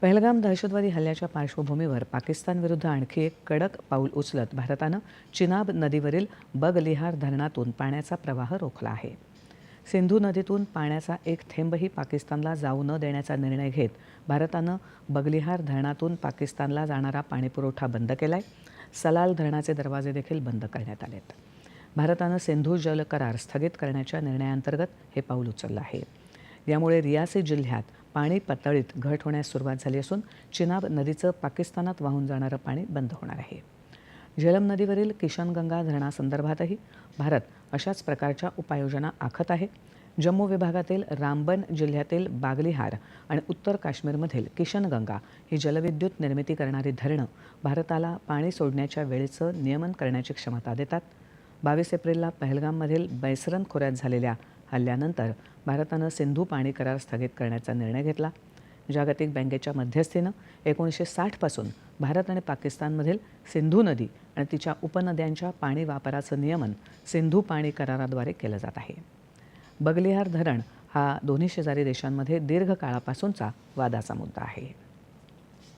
पहलगाम दहशतवादी हल्ल्याच्या पार्श्वभूमीवर पाकिस्तानविरुद्ध आणखी एक कडक पाऊल उचलत भारतानं चिनाब नदीवरील बगलिहार धरणातून पाण्याचा प्रवाह रोखला आहे. सिंधू नदीतून पाण्याचा एक थेंबही पाकिस्तानला जाऊ न देण्याचा निर्णय घेत भारतानं बगलिहार धरणातून पाकिस्तानला जाणारा पाणीपुरवठा बंद केलाय. सलाल धरणाचे दरवाजे देखील बंद करण्यात आलेत. भारतानं सिंधू जल करार स्थगित करण्याच्या निर्णयाअंतर्गत हे पाऊल उचललं आहे. यामुळे रियासी जिल्ह्यात पाणी पातळीत घट होण्यास सुरुवात झाली असून चिनाब नदीचं पाकिस्तानात वाहून जाणारं पाणी बंद होणार आहे. झेलम नदीवरील किशनगंगा धरणासंदर्भातही भारत अशाच प्रकारच्या उपाययोजना आखत आहे. जम्मू विभागातील रामबन जिल्ह्यातील बागलिहार आणि उत्तर काश्मीरमधील किशनगंगा ही जलविद्युत निर्मिती करणारी धरणं भारताला पाणी सोडण्याच्या वेळेचं नियमन करण्याची क्षमता देतात. बावीस एप्रिलला पहलगाममधील बैसरन खोऱ्यात झालेल्या हल्ल्यानंतर भारतानं सिंधू पाणी करार स्थगित करण्याचा निर्णय घेतला. जागतिक बँकेच्या मध्यस्थीनं एकोणीसशे साठपासून भारत आणि पाकिस्तानमधील सिंधू नदी आणि तिच्या उपनद्यांच्या पाणी वापराचं नियमन सिंधू पाणी कराराद्वारे केलं जात आहे. बगलिहार धरण हा दोन्ही शेजारी देशांमध्ये दीर्घकाळापासूनचा वादाचा मुद्दा आहे.